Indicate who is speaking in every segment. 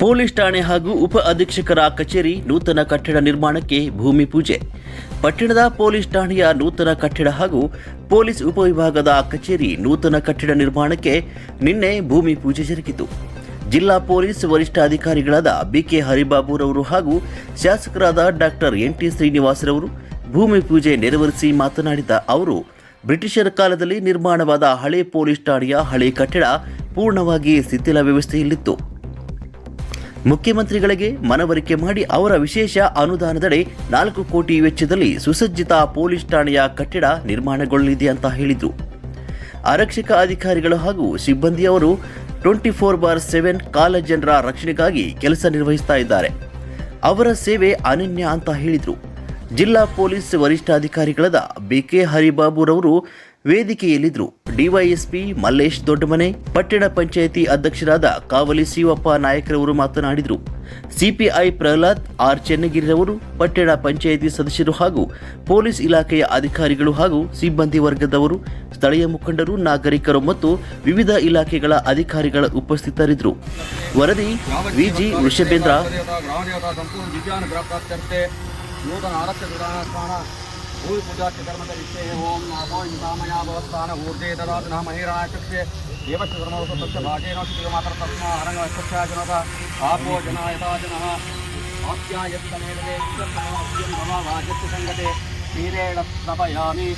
Speaker 1: Police ಠಾಣೆ ಹಾಗೂ ಉಪ ಅಧೀಕ್ಷಕರ ಕಚೇರಿ ನೂತನ ಕಟ್ಟಡ ನಿರ್ಮಾಣಕ್ಕೆ ಭೂಮಿ ಪೂಜೆ. ಪಟ್ಟಣದ ಪೊಲೀಸ್ ಠಾಣೆಯ ನೂತನ ಕಟ್ಟಡ ಹಾಗೂ ಪೊಲೀಸ್ ಉಪವಿಭಾಗದ ಕಚೇರಿ ನೂತನ ಕಟ್ಟಡ ನಿರ್ಮಾಣಕ್ಕೆ ನಿನ್ನೆ ಭೂಮಿ ಪೂಜೆ ಜರುಗಿತು. ಜಿಲ್ಲಾ ಪೊಲೀಸ್ ವರಿಷ್ಠಾಧಿಕಾರಿಗಳಾದ ಬಿಕೆ ಹರಿಬಾಬುರವರು ಹಾಗೂ ಶಾಸಕರಾದ ಡಾಕ್ಟರ್ ಎನ್ ಟಿ ಶ್ರೀನಿವಾಸರವರು ಭೂಮಿ ಪೂಜೆ ನೆರವೇರಿಸಿ ಮಾತನಾಡಿದ ಅವರು, ಬ್ರಿಟಿಷರ ಕಾಲದಲ್ಲಿ ನಿರ್ಮಾಣವಾದ ಹಳೆ ಪೊಲೀಸ್ ಠಾಣೆಯ ಹಳೆ ಕಟ್ಟಡ ಪೂರ್ಣವಾಗಿ ಶಿಥಿಲ ವ್ಯವಸ್ಥೆಯಲ್ಲಿತ್ತು. ಮುಖ್ಯಮಂತ್ರಿಗಳಿಗೆ ಮನವರಿಕೆ ಮಾಡಿ ಅವರ ವಿಶೇಷ ಅನುದಾನದಡಿ ನಾಲ್ಕು ಕೋಟಿ ವೆಚ್ಚದಲ್ಲಿ ಸುಸಜ್ಜಿತ ಪೊಲೀಸ್ ಠಾಣೆಯ ಕಟ್ಟಡ ನಿರ್ಮಾಣಗೊಳ್ಳಲಿದೆ ಅಂತ ಹೇಳಿದರು. ಆರಕ್ಷಕ ಅಧಿಕಾರಿಗಳು ಹಾಗೂ ಸಿಬ್ಬಂದಿಯವರು ಟ್ವೆಂಟಿ ಫೋರ್ ಬಾರ್ ಸೆವೆನ್ ಕಾಲ ಜನರ ರಕ್ಷಣೆಗಾಗಿ ಕೆಲಸ ನಿರ್ವಹಿಸ್ತಾ ಇದ್ದಾರೆ. ಅವರ ಸೇವೆ ಅನನ್ಯ ಅಂತ ಹೇಳಿದರು. ಜಿಲ್ಲಾ ಪೊಲೀಸ್ ವರಿಷ್ಠಾಧಿಕಾರಿಗಳಾದ ಬಿಕೆ ಹರಿಬಾಬುರವರು ವೇದಿಕೆಯಲ್ಲಿದ್ದರು. ಡಿವೈಎಸ್ಪಿ ಮಲ್ಲೇಶ್ ದೊಡ್ಡಮನೆ, ಪಟ್ಟಣ ಪಂಚಾಯಿತಿ ಅಧ್ಯಕ್ಷರಾದ ಕಾವಲಿ ಶಿವಪ್ಪ ನಾಯಕರವರು ಮಾತನಾಡಿದರು. ಸಿಪಿಐ ಪ್ರಹ್ಲಾದ್, ಆರ್ ಚೆನ್ನಗಿರಿರವರು, ಪಟ್ಟಣ ಪಂಚಾಯಿತಿ ಸದಸ್ಯರು ಹಾಗೂ ಪೊಲೀಸ್ ಇಲಾಖೆಯ ಅಧಿಕಾರಿಗಳು ಹಾಗೂ ಸಿಬ್ಬಂದಿ ವರ್ಗದವರು, ಸ್ಥಳೀಯ ಮುಖಂಡರು, ನಾಗರಿಕರು ಮತ್ತು ವಿವಿಧ ಇಲಾಖೆಗಳ ಅಧಿಕಾರಿಗಳ ಉಪಸ್ಥಿತರಿದ್ದರು. ವರದಿ ವಿಜಿ ವೃಷಭೇಂದ್ರ
Speaker 2: भूमिपूजा के कर्मदरिष्टे ओम नमो इंसामयावस्थान ऊर्जे ददातु नाम हिरणाचक्षे एव चतुर्मोऽस्तु तस्य भागेन श्रीमातरं तस्मा हरणवक्षया जनः आपो जनायता जनः। आप्यायत्तमेदते भाग्यस्य सङ्गते क्षीरेण स्त्रपयामि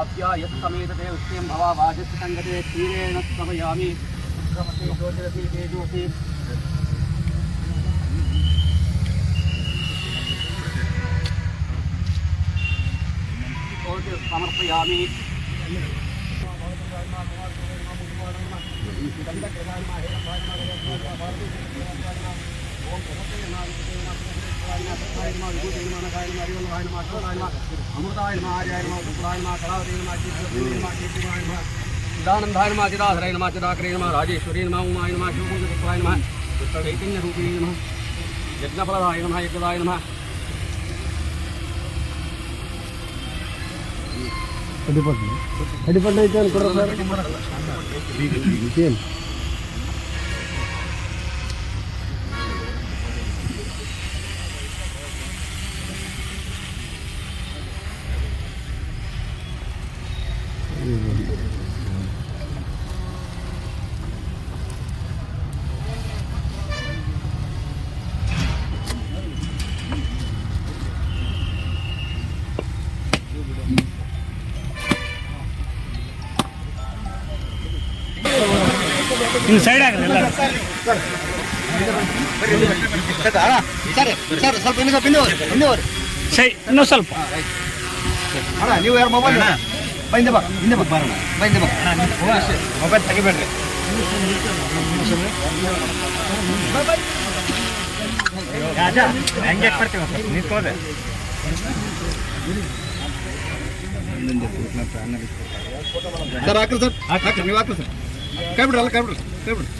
Speaker 2: आप्यायत्तमेदते उष्णीं भवा भाग्यस्य सङ्गते क्षीरेण स्त्रपयामि तेजोति ഭവനത്തിൽ സമർപ്പയാമി ചിദാനന്ദായനമാ ചിദാധരായ നമ ചിദാക്രേ നമ രാജേശ്വരീ നമ ഉമായ നമ ശിവകുന്ദ്രായ നമ ചൈതന്യരൂപിണീ നമ യജ്ഞഫലദായ നമ യജ്ഞദായ നമ
Speaker 3: ಅಡಿಪಟ್ಟು ಅಡಿಪಟ್ಟು ಐತೆ ಅನ್ಕೊಡ್ರ ಸರ್ ಏನು
Speaker 4: ನೀವು ಸೈಡ್ ಆಗಲ್ಲ
Speaker 2: ಸರ್ ಸ್ವಲ್ಪ ಇನ್ನೂ ಸ್ವಲ್ಪ ಹಿಂದೆ
Speaker 4: ಸೈ, ಇನ್ನೂ ಸ್ವಲ್ಪ.
Speaker 2: ನೀವು ಯಾರು ಮೊಬೈಲ್ ಹಿಂದೆ ಬಾ ಹಿಂದೆ ಬಾ ಬರೋಣ ಹಿಂದೆ ಬಾ ಮೊಬೈಲ್ ತೆಗಿಬೇಡ್ರಿ
Speaker 4: ಹೆಂಗೆ ಬರ್ತೀವಿ ನಿಂತ್ಕೋದೆ
Speaker 2: ಸರ್, ಹಾಕ್ರಿ ಸರ್. ಹಾಕ್ರಿ, ನೀವು ಹಾಕ್ರಿ ಸರ್. ಕೈ ಅಲ್ಲ ಕೈ ಬಿಡ್ರಿ ಕೈ ಬಿಡ್ರಿ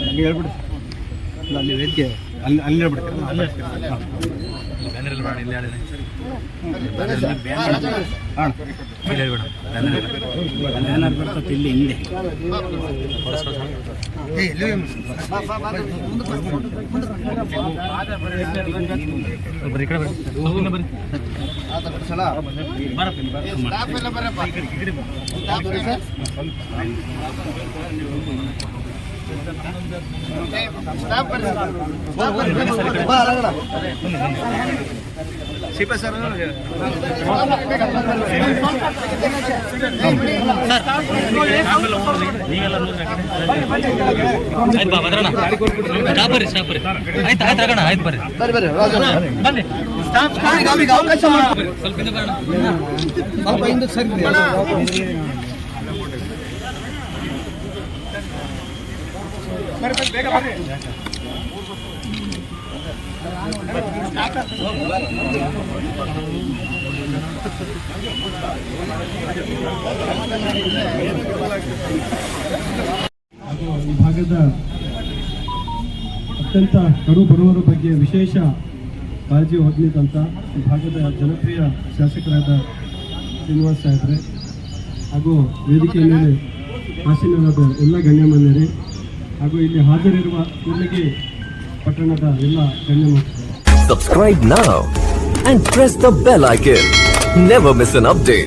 Speaker 3: ಹಂಗೆ ಹೇಳ್ಬಿಡಿ ಇಲ್ಲ, ಅಲ್ಲಿ ವೇದಿಕೆ ಅಲ್ಲಿ ಅಲ್ಲಿ ಹೇಳ್ಬಿಡಿ ಹಾಂ
Speaker 4: ಬ್ಯಾನರ್ ಬರ್ತದೆ ಇಲ್ಲಿ ಹಿಂದೆ. ಬರ್ರಿ ಕಡೆ ಬರ್ರಿ
Speaker 2: ಸಿಪ ಸರ್
Speaker 4: ಆಯ್ತು ಬಾ ಭದ್ರಣ್ಣ ಸ್ಟಾಪ್ ಬರ್ರಿ ಸ್ಟಾಪ್ ಬರ್ರಿ ಆಯ್ತು ಆಯ್ತು ಆಗೋಣ. ಆಯ್ತು ಬರ್ರಿ
Speaker 2: ಬರ್ರಿ ಬರ್ರಿ
Speaker 4: ಬನ್ನಿ
Speaker 2: ಈಗ ಅವಕಾಶ ಮಾಡಿ
Speaker 4: ಸ್ವಲ್ಪ ಹಿಂದೆ ಬರೋಣ
Speaker 2: ಸ್ವಲ್ಪ ಹಿಂದೆ ಸರಿ
Speaker 3: ಭಾಗದ
Speaker 5: ಅತ್ಯಂತ ಕಡು ಬಡವರ ಬಗ್ಗೆ ವಿಶೇಷ ಕಾಳಜಿ ಹೊಂದಿದಂತ ಈ ಭಾಗದ ಜನಪ್ರಿಯ ಶಾಸಕರಾದ ಶ್ರೀನಿವಾಸ್ ಸಾಹೇಬ್ರೆ ಹಾಗೂ ವೇದಿಕೆಯ ಮೇಲೆ ಆಸೀನರಾದ ಎಲ್ಲ ಗಣ್ಯಮಾನ್ಯರೇ ಹಾಗೂ ಇಲ್ಲಿ ಹಾಜರಿರುವ ಕೂಡ್ಲಿಗಿ ಪಟ್ಟಣದ ಎಲ್ಲ ಗಣ್ಯಮಾನ್ಯರೇ
Speaker 6: Subscribe now and press the bell icon. Never miss an update.